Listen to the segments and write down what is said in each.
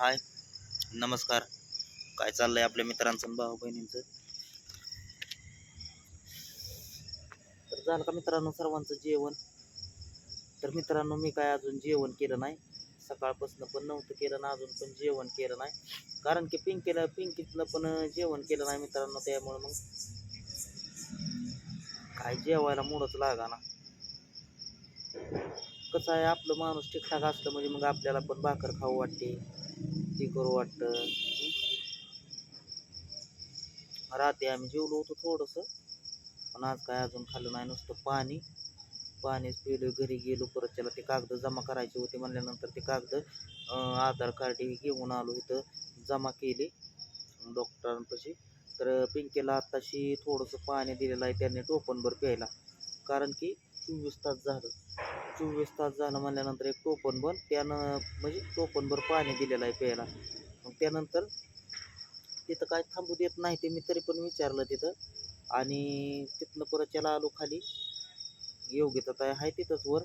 हाय. नमस्कार. काय चाललंय आपल्या मित्रांचं भाऊ बहिणींचं? तर झालं का मित्रांनो सर्वांचं जेवण? तर मित्रांनो मी काय अजून जेवण केलं नाही. सकाळपासून पण नव्हतं केलं ना अजून पण जेवण केलं नाही. कारण की पिंकीला पिंकीतलं पण जेवण केलं नाही मित्रांनो त्यामुळे मग काय जेवायला मुडच लागा ना कसं आहे आपलं माणूस ठीकठाक असलं म्हणजे मग आपल्याला पण भाकर खाऊ वाटते ती करू वाटतं. राहते रात्री आम्ही जेवलो होतो थोडंसं पण आज काय अजून खाल्लं नाही नुसतं पाणी. पाणीच पिलो घरी गेलो परत त्याला ते कागद जमा करायचे होते म्हणल्यानंतर ते कागद आधार कार्ड घेऊन आलो इथं जमा केले डॉक्टरांपाशी. तर पिंकेला आत्ताशी थोडंसं पाणी दिलेलं आहे त्याने टोपणभर प्यायला. कारण की चोवीस तास झालं. चोवीस तास जाणं म्हणल्यानंतर एक टोपण बन त्यानं म्हणजे टोपणभर पाणी दिलेलं आहे प्यायला. मग त्यानंतर तिथं काय थांबू देत नाही ते मी तरी पण विचारलं तिथं. आणि तिथनं परत त्याला आलो खाली. योग्यता ताई आहे तिथंच वर.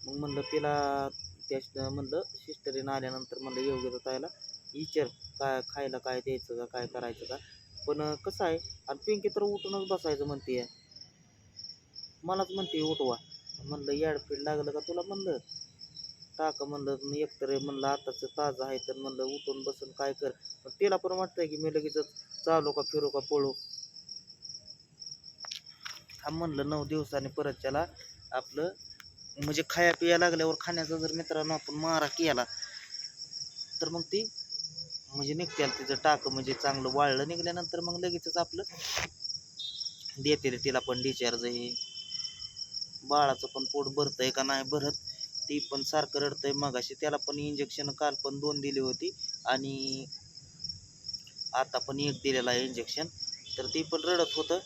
मग म्हणलं तिला त्या म्हणलं सिस्टरीनं आल्यानंतर म्हणलं योग्यता ताईला. विचार काय खायला काय द्यायचं का काय करायचं का? पण कसं आहे आणि पिंकी तर उठूनच बसायचं म्हणते मलाच म्हणते उठवा. म्हणलं याडफीड लागलं का तुला? म्हणलं. टाका म्हणलं. एकतर म्हणलं. आताच ताजं आहे तर म्हणलं उठून बसून काय कर? पण तिला पण वाटतंय की मी लगेच चालू का फिरू का पळू. हा म्हणलं नऊ दिवसांनी परत त्याला आपलं म्हणजे खाया पिया लागल्यावर खाण्याचा जर मित्रांनो आपण मारा केला तर मग ती म्हणजे निघत्याला तिचं टाक म्हणजे चांगलं वाळलं निघल्यानंतर मग लगेचच आपलं देते तिला पण डिचार्ज हे. बाळाचं पण पोट भरतंय का नाही भरत ती पण सारखं रडतंय. मगाशी त्याला पण इंजेक्शन काल पण दोन दिली होती. आणि आता पण एक दिलेलं आहे इंजेक्शन तर ती पण रडत होतं.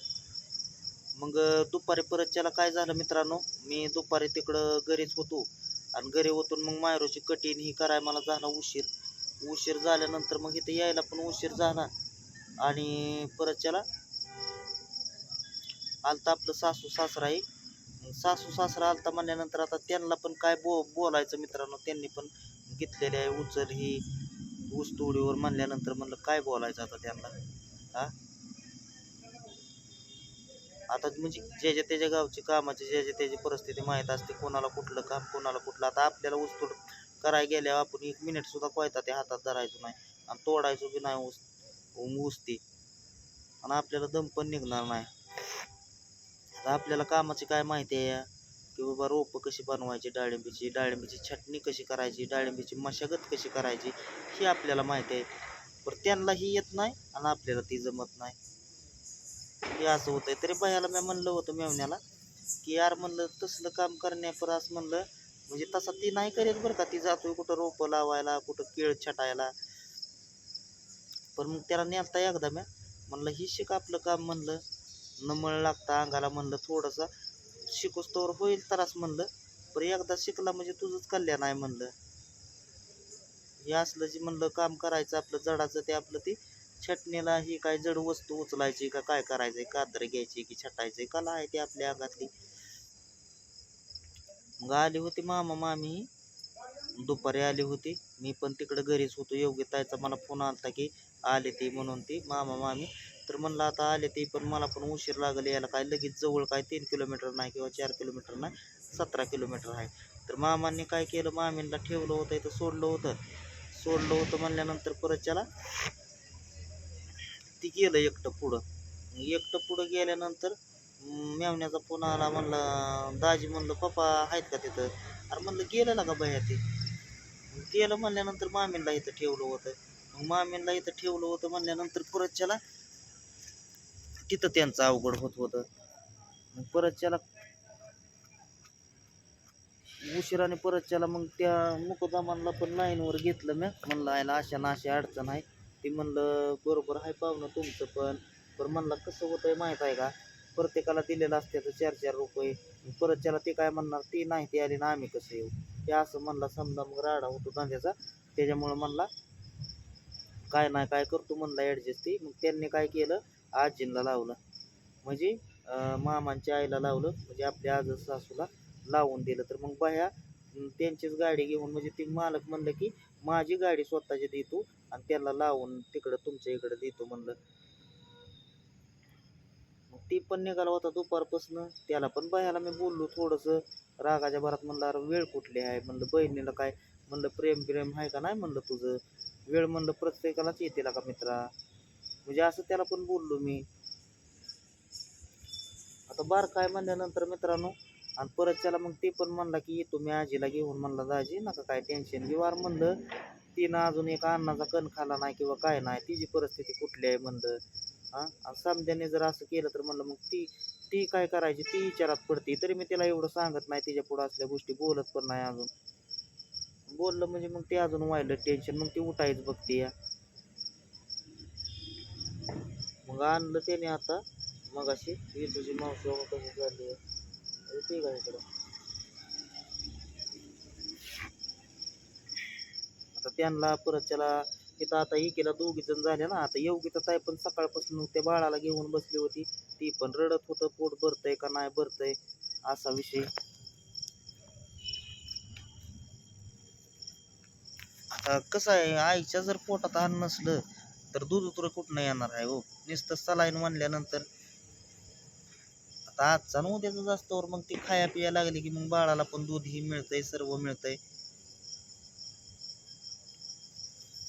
मग दुपारी परत त्याला काय झालं मित्रांनो? मी दुपारी तिकडं घरीच होतो. आणि घरी होतून मग मायरोची कटीन ही कराय मला झाला उशीर. उशीर झाल्यानंतर मग इथं यायला पण उशीर झाला. आणि परत त्याला आलता आपलं सासू सासरा आहे सासू सासरा आलता म्हणल्यानंतर आता त्यांना पण काय बो बोलायचं मित्रांनो त्यांनी पण घेतलेले आहे उचल ही ऊस तोडीवर म्हणल्यानंतर म्हणलं काय बोलायचं आता त्यांना हा? आता म्हणजे ज्याच्या त्याच्या गावची कामाची ज्याच्या त्याची परिस्थिती माहीत असते कोणाला कुठलं काम कोणाला कुठलं आता आपल्याला ऊस तोड करायला गेल्यावर आपण एक मिनिट सुद्धा कोयता ते हातात धरायचो नाही आणि तोडायचो बी नाही ऊस ऊस ते. आणि आपल्याला दम पण निघणार नाही. आता आपल्याला कामाची काय माहिती आहे की बाबा रोपं कशी बनवायची डाळिंबीची डाळिंबीची छटणी कशी करायची डाळिंबीची मशागत कशी करायची ही आपल्याला माहिती आहे. पण त्यांना ही येत नाही आणि आपल्याला ती जमत नाही. हे असं होतंय. तरी बायाला मी म्हणलं होतं मेवण्याला की यार म्हणलं तसलं काम करण्यापरास म्हणलं म्हणजे तसा ती नाही करेल बरं का. ती जातोय कुठं रोपं लावायला कुठं केळ छटायला. पण मग त्याला नेलता एकदा म्या म्हणलं ही शिक आपलं काम म्हणलं. न मळ लागता अंगाला म्हणलं थोडंसं शिकूस तोवर होईल त्रास म्हणलं पण एकदा शिकला म्हणजे तुझंच कल्याण आहे म्हणलं. हे असलं जे म्हणलं काम करायचं आपलं जडाचं ते आपलं ते छटणीला ही काय जड वस्तू उचलायची का काय करायचंय कादर घ्यायची की छटायचंय कला आहे ती आपल्या अंगातली. मग आली होती मामा मामी. दुपारी आली होती. मी पण तिकडं घरीच होतो. योग्य ताईचा मला फोन आलता की आले ती म्हणून ती मामा मामी. तर म्हणलं आता आले ते पण मला पण उशीर लागले यायला. काय लगेच जवळ काय तीन किलोमीटर नाही किंवा चार किलोमीटर नाही सतरा किलोमीटर आहे. तर मामांनी काय केलं मामींना ठेवलं होतं इथं सोडलं होतं. सोडलं होतं म्हणल्यानंतर परत त्याला ती गेलं एकटं पुढं. एकटं पुढं गेल्यानंतर मेवण्याचा फोन आला म्हणलं दाजी म्हणलं पप्पा आहेत का तिथं? अरे म्हणलं गेलं ना का बया ते? गेलं म्हणल्यानंतर मामींना इथं ठेवलं होतं. मग मामींला इथं ठेवलं होतं म्हणल्यानंतर परत त्याला तिथं त्यांचं अवघड होत होतं. मग परत त्याला उशिराने परत त्याला मग त्या मुकदमांना पण लाईनवर घेतलं मी. म्हणलं आयला अशा ना अशी अडचण आहे. ती म्हणलं बरोबर आहे पाहुणं तुमचं पण. पण म्हणलं कसं होतंय माहीत आहे का? प्रत्येकाला दिलेलं असते तर चार चार रुपये. परत त्याला ते काय म्हणणार ती नाही ती आली ना आम्ही कसं येऊ? ते असं म्हणला समजा मग राडा होतो धंद्याचा. त्याच्यामुळं म्हणला काय नाही काय करतो? म्हणला ॲडजस्ट ती. मग त्यांनी काय केलं आजींना लावलं. म्हणजे मामांच्या आईला लावलं. म्हणजे आपल्या आज सासूला लावून दिलं. तर मग बाया त्यांचीच गाडी घेऊन म्हणजे ती मालक म्हणलं की माझी गाडी स्वतःची देतो आणि त्याला लावून तिकडं तुमच्या इकडं देतो म्हणलं. मग ती पण निघाला होता दुपारपासनं. त्याला पण बायाला मी बोललो थोडंसं. रागाच्या भरात म्हणलं अरे वेळ कुठली आहे? म्हणलं बहिणीला काय? म्हणलं प्रेम प्रेम आहे का नाही? म्हणलं तुझं वेळ म्हणलं प्रत्येकालाच येते का मित्रा? म्हणजे असं त्याला पण बोललो मी. आता बार काय म्हणल्यानंतर मित्रांनो आणि परत त्याला मग ते पण म्हणला की येतो मी आजीला घेऊन म्हणला दाजी नका काय टेन्शन घेऊ. अरे म्हणलं तिनं अजून एक अन्नाचा कण खाला नाही किंवा काय नाही तिची परिस्थिती कुठली आहे? म्हणलं. हा? आणि समध्याने जर असं केलं तर म्हणलं मग ती ती काय करायची? ती विचारात पडते. तरी मी तिला एवढं सांगत नाही तिच्या पुढं असल्या गोष्टी बोलत पण नाही अजून. बोललं म्हणजे मग ते अजून व्हायलं टेन्शन मग ती उठायच बघते या. मग आणलं त्याने आता. मग अशी ही तुझी मावशी कशी झाली? ठीक आहे इकडं? आता त्यांना परत त्याला तिथं आता एकीला दोघी जण झाल्या ना. आता योगिता ताई पण सकाळपासून त्या बाळाला घेऊन बसली होती. ती पण रडत होतं पोट भरतंय का नाही भरतंय असा विषय. आता कसं आहे आईच्या जर पोटात अन्न नसलं तर दूध उतर कुठनं येणार आहे हो? नुसतं सलाईन म्हणल्यानंतर. आता आजचा न जास्त वर मग ती खाया पिया लागली की मग बाळाला पण दूध ही मिळतंय सर्व मिळतंय.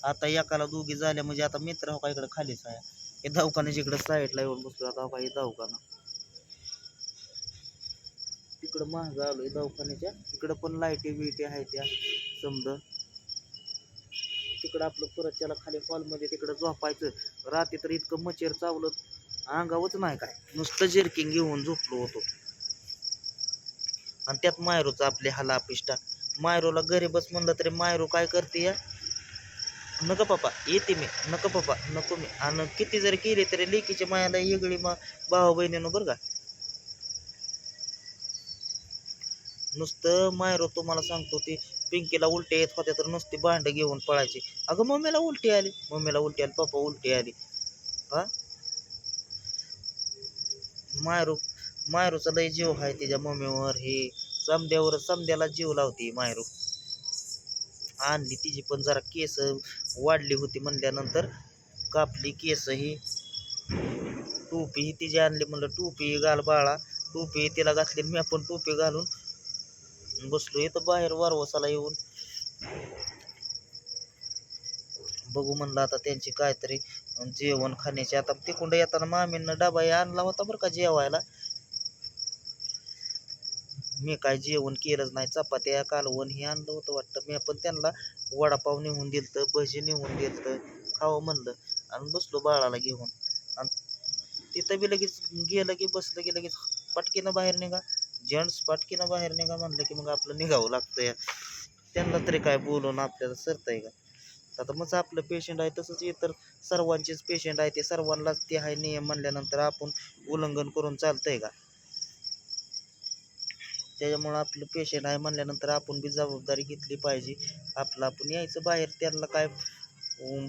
आता एकाला दोघी झाल्या म्हणजे आता मित्र हो का इकडे खालीच आहे हे दवाखान्याच्या जिकडे साईडला येऊन बसलो आता हो का हे दवाखाना. तिकडं महाग आलोय दवाखान्याच्या. इकडं पण लाईटी बिटी आहे त्या समजा. तिकडं आपलं परत त्याला खाली हॉलमध्ये तिकडं झोपायचं. रात्री तर इतकं मचेर चावलं. अंगावच नाही काय. नुसतं जेरकिंग घेऊन झोपलो होतो. आणि त्यात मायरूचा आपले हाला पिष्टा. मायरूला घरी बस म्हणलं तरी मायरू काय करते या? नको पप्पा येते मी. नको पप्पा नको मी. आणि किती जरी केली तरी लेकीच्या मायाला वेगळी मा भाऊ बहिणीनं बरं का? नुसतं मायरो तुम्हाला सांगतो ते पिंकीला उलटे येत होत्या तर नुसती भांडं घेऊन पळायची. अगं मम्मीला उलटी आली. मम्मीला उलटी आली पप्पा उलटी आली. हा? मायरू मायरूचा लय जीव आहे तिच्या मम्मीवर. हे समद्यावर समद्याला जीव लावते मायरू. आणली तिची पण जरा केस वाढली होती म्हणल्यानंतर कापली केस ही. टोपी ही तिची आणली म्हणलं टोपी घाल बाळा. टोपी तिला घातली मी आपण टोपी घालून बसलो इथं बाहेर वारवसाला येऊन. बघू म्हणलं आता त्यांची काहीतरी जेवण खाण्याची. आता तिकुंड येताना मामीनं डबा आणला होता बरं का जेवायला. मी काय जेवण केलंच नाही. चपात्या कालवण हे आणलं होतं वाटतं. मी पण त्यांना वडापाव नेऊन दिलतं भजी नेऊन दिलतं. खावं म्हणलं. आणि बसलो बाळाला घेऊन. आणि तिथं बी लगेच गेलं की बसलं की लगेच पटकीनं बाहेर निघा. जेंट्स पाटकीनं बाहेर निघा म्हणलं की मग आपलं निघावं लागतं या. त्यांना तरी काय बोलून आपल्याला सरतंय का? आता मग आपलं पेशंट आहे तसंच इतर सर्वांचेच पेशंट आहे ते सर्वांनाच ते आहे नियम म्हणल्यानंतर आपण उल्लंघन करून चालतंय का? त्याच्यामुळं आपलं पेशंट आहे म्हणल्यानंतर आपण बी जबाबदारी घेतली पाहिजे. आपलं आपण यायचं बाहेर त्यांना काय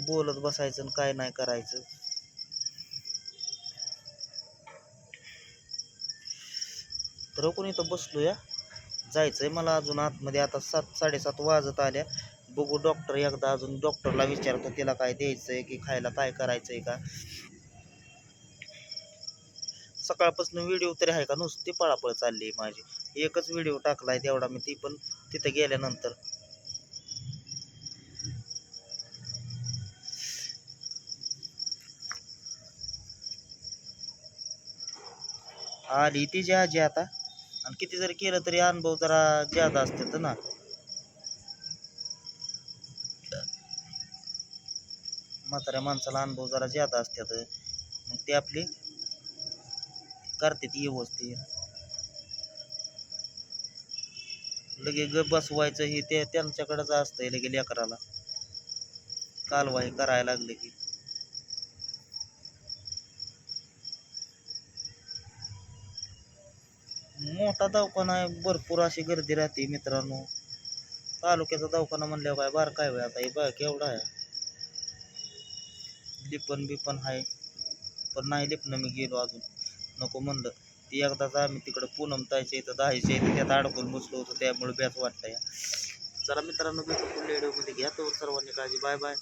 बोलत बसायचं आणि काय नाही करायचं. तर कोणी इथं बसलो या आहे मला अजून आतमध्ये. आता सात साडेसात वाजत आल्या. बघू डॉक्टर एकदा अजून डॉक्टरला विचारतो तिला काय द्यायचं आहे की खायला काय करायचं आहे का? सकाळपासून व्हिडिओ तरी आहे का? नुसती पळापळ चालली आहे माझी. एकच व्हिडिओ टाकलाय तेवढा मी ती पण तिथं गेल्यानंतर. आली तिची आजी आता. आणि किती जरी केलं तरी अनुभव जरा ज्यादा असतात ना. म्हाताऱ्या माणसाला अनुभव जरा ज्यादा असतात मग ते आपली करतात व्यवस्थित. लगे ग बसवायचं हे ते त्यांच्याकडंच असतंय लगे लेकराला. कालवाही करायला लागले की. मोठा दवाखाना आहे भरपूर अशी गर्दी राहते मित्रांनो. तालुक्याचा दवाखाना म्हणल्यावर काय बार काय आता? हे बाय केवढा आहे. लिपण बिपण आहे. पण नाही लिपणं मी गेलो अजून. नको म्हणलं. ती एकदाच आम्ही तिकडं पूनम तायच्या इथं दहायच्या इथं त्यात अडकून बसलो होतो त्यामुळे बॅच वाटतं या. चला मित्रांनो भेटू पुढल्या व्हिडिओमध्ये घ्या तर सर्वांनी काळजी. Bye bye